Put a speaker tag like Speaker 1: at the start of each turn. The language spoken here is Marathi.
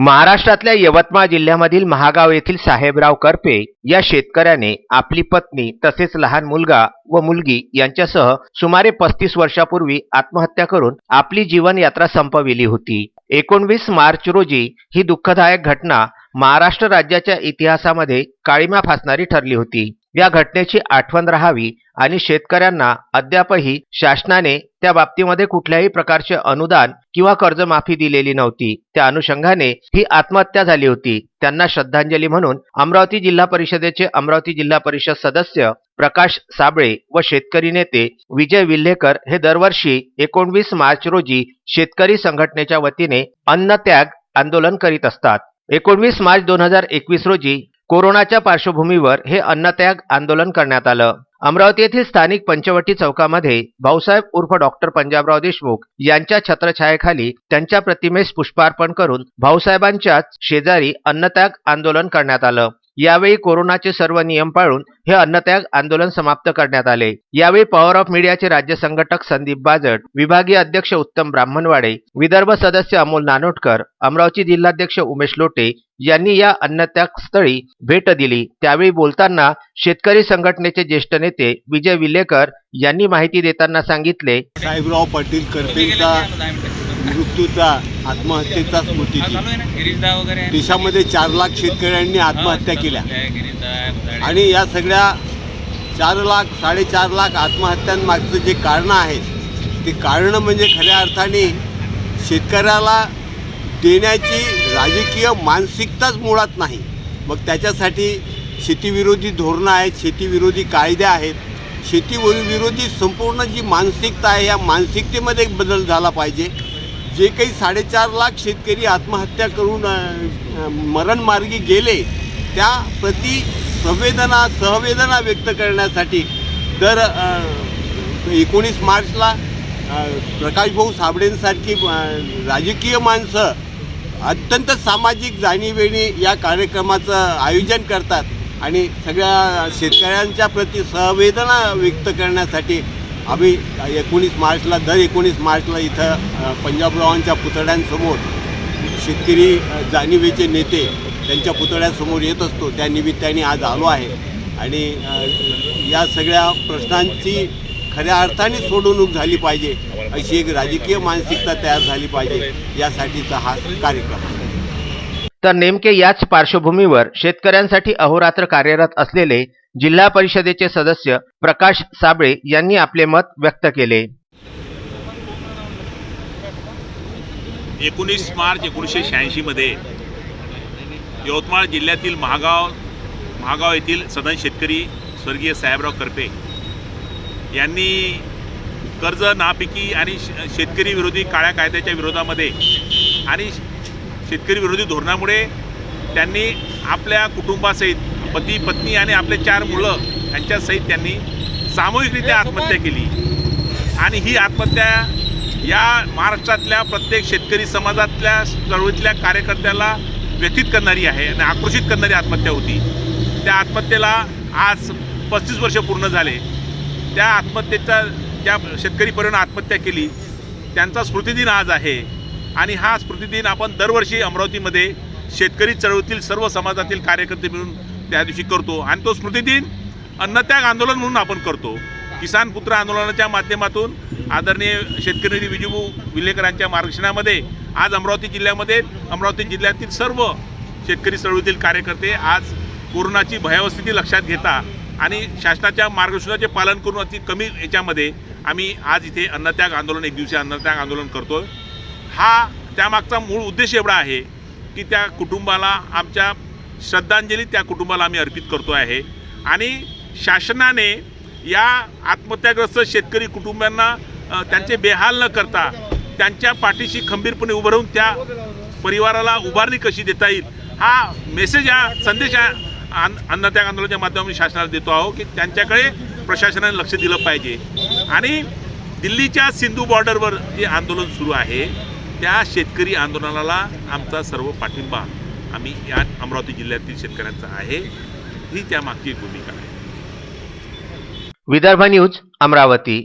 Speaker 1: महाराष्ट्रातल्या यवतमाळ जिल्ह्यामधील महागाव येथील साहेबराव करपे या शेतकऱ्याने आपली पत्नी तसेच लहान मुलगा व मुलगी यांच्यासह सुमारे पस्तीस वर्षापूर्वी आत्महत्या करून आपली जीवनयात्रा संपविली होती. एकोणवीस मार्च रोजी ही दुःखदायक घटना महाराष्ट्र राज्याच्या इतिहासामध्ये काळीमा फासणारी ठरली होती. या घटनेची आठवण राहावी आणि शेतकऱ्यांना अद्यापही शासनाने त्या बाबतीमध्ये कुठल्याही प्रकारचे अनुदान किंवा कर्जमाफी दिलेली नव्हती. त्या अनुषंगाने ही आत्महत्या झाली होती. त्यांना श्रद्धांजली म्हणून अमरावती जिल्हा परिषदेचे अमरावती जिल्हा परिषद सदस्य प्रकाश साबळे व शेतकरी नेते विजय विल्हेकर हे दरवर्षी एकोणवीस मार्च रोजी शेतकरी संघटनेच्या वतीने अन्नत्याग आंदोलन करीत असतात. एकोणवीस मार्च दोन हजार एकवीस रोजी कोरोनाच्या पार्श्वभूमीवर हे अन्नत्याग आंदोलन करण्यात आलं. अमरावती येथील स्थानिक पंचवटी चौकामध्ये भाऊसाहेब उर्फ डॉक्टर पंजाबराव देशमुख यांच्या छत्रछायेखाली त्यांच्या प्रतिमेस पुष्पार्पण करून भाऊसाहेबांच्याच शेजारी अन्नत्याग आंदोलन करण्यात आलं. यावेळी कोरोनाचे सर्व नियम पाळून हे अन्नत्याग आंदोलन समाप्त करण्यात आले. यावेळी पॉवर ऑफ मीडियाचे राज्य संघटक संदीप बाजट विभागीय अध्यक्ष उत्तम ब्राह्मणवाडे विदर्भ सदस्य अमोल नानोटकर अमरावती जिल्हाध्यक्ष उमेश लोटे यांनी या अन्नत्याग स्थळी भेट दिली. त्यावेळी बोलताना शेतकरी संघटनेचे ज्येष्ठ नेते विजय विलेकर यांनी माहिती देताना सांगितले.
Speaker 2: साहेबराव पाटील करपेंचा मृत्यूचा आत्महत्येचा स्मृती देशामध्ये चार लाख शेतकऱ्यांनी आत्महत्या केल्या. आणि या सगळ्या चार लाख साडेचार लाख आत्महत्यांमागचं जे कारणं आहेत ते कारणं म्हणजे खऱ्या अर्थाने शेतकऱ्याला देण्याची राजकीय मानसिकताच मुळात नाही. मग त्याच्यासाठी शेतीविरोधी धोरणं आहेत शेतीविरोधी कायदे आहेत. शेतीविरोधी संपूर्ण जी मानसिकता आहे या मानसिकतेमध्ये एक बदल झाला पाहिजे. जे काही साडेचार लाख शेतकरी आत्महत्या करून मरणमार्गी गेले त्या प्रति संवेदना सहवेदना व्यक्त करण्यासाठी दर एकोणीस मार्चला प्रकाशभाऊ साबळेंसारखी राजकीय माणसं अत्यंत सामाजिक जाणीवेणी या कार्यक्रमाचं आयोजन करतात आणि सगळ्या शेतकऱ्यांच्या प्रति संवेदना व्यक्त करण्यासाठी आम्ही एकोणीस मार्चला दर एकोणीस मार्चला इथं पंजाबरावांच्या पुतळ्यांसमोर शेतकरी जाणीवेचे नेते त्यांच्या पुतळ्यासमोर येत असतो. त्या निमित्ताने आज आलो आहे. आणि या सगळ्या प्रश्नांची खऱ्या अर्थाने सोडवणूक झाली पाहिजे. अशी एक राजकीय मानसिकता तयार झाली पाहिजे. यासाठीचा हा कार्यक्रम. आहे
Speaker 1: तर नेमके याच पार्श्वभूमीवर शेतकऱ्यांसाठी अहोरात्र कार्यरत असलेले जिल्हा परिषदेचे सदस्य प्रकाश साबळे यांनी आपले मत व्यक्त केले.
Speaker 3: एकोणीस मार्च एकोणीसशे शहाऐंशीमध्ये यवतमाळ जिल्ह्यातील महागाव महागाव येथील सदन शेतकरी स्वर्गीय साहेबराव करपे यांनी कर्ज नापिकी आणि श- शेतकरी विरोधी काळ्या कायद्याच्या विरोधामध्ये आणि शेतकरी विरोधी धोरणामुळे त्यांनी आपल्या कुटुंबासहित पती पत्नी आणि आपले चार मुलं यांच्यासहित त्यांनी सामूहिकरित्या आत्महत्या केली. आणि ही आत्महत्या या महाराष्ट्रातल्या प्रत्येक शेतकरी समाजातल्या चळवळीतल्या कार्यकर्त्याला व्यथित करणारी आहे आणि आक्रोशित करणारी आत्महत्या होती. त्या आत्महत्येला आज पस्तीस वर्ष पूर्ण झाले. त्या आत्महत्येचा ज्या शेतकरी परिवारानं आत्महत्या केली. त्यांचा स्मृतिदिन आज आहे. आणि हा स्मृतिदिन आपण दरवर्षी अमरावतीमध्ये शेतकरी चळवळीतील सर्व समाजातील कार्यकर्ते मिळून त्या दिवशी करतो. आणि तो स्मृतिदिन अन्नत्याग आंदोलन म्हणून आपण करतो. किसान पुत्र आंदोलनाच्या माध्यमातून आदरणीय शेतकरी नेते विजूभाऊ विलेकरांच्या मार्गदर्शनामध्ये आज अमरावती जिल्ह्यामध्ये अमरावती जिल्ह्यातील सर्व शेतकरी चळवळीतील कार्यकर्ते आज कोरोनाची भयावस्थिती लक्षात घेता आणि शासनाच्या मार्गदर्शनाचे पालन करून अति कमी याच्यामध्ये आम्ही आज इथे अन्नत्याग आंदोलन एक दिवसीय अन्नत्याग आंदोलन करतो हा त्यामागचा मूळ उद्देश एवढा आहे की त्या कुटुंबाला आमच्या श्रद्धांजली त्या कुटुंबाला आम्ही अर्पित करतो आहे. आणि शासनाने या आत्महत्याग्रस्त शेतकरी कुटुंबांना त्यांचे बेहाल न करता त्यांच्या पाठीशी खंबीरपणे उभं राहून त्या परिवाराला उभारणी कशी देता येईल हा मेसेज हा संदेश या अन्नत्याग आंदोलनाच्या माध्यमातून शासनाला देतो आहोत की त्यांच्याकडे प्रशासनाने लक्ष दिलं पाहिजे. आणि दिल्लीच्या सिंधू बॉर्डरवर जे आंदोलन सुरू आहे त्या शेतकरी आंदोलनाला आमचा सर्व पाठिंबा आम्ही या अमरावती जिल्ह्यातील शेतकऱ्यांचा आहे ही त्यामागची मागची भूमिका आहे.
Speaker 1: विदर्भ न्यूज अमरावती.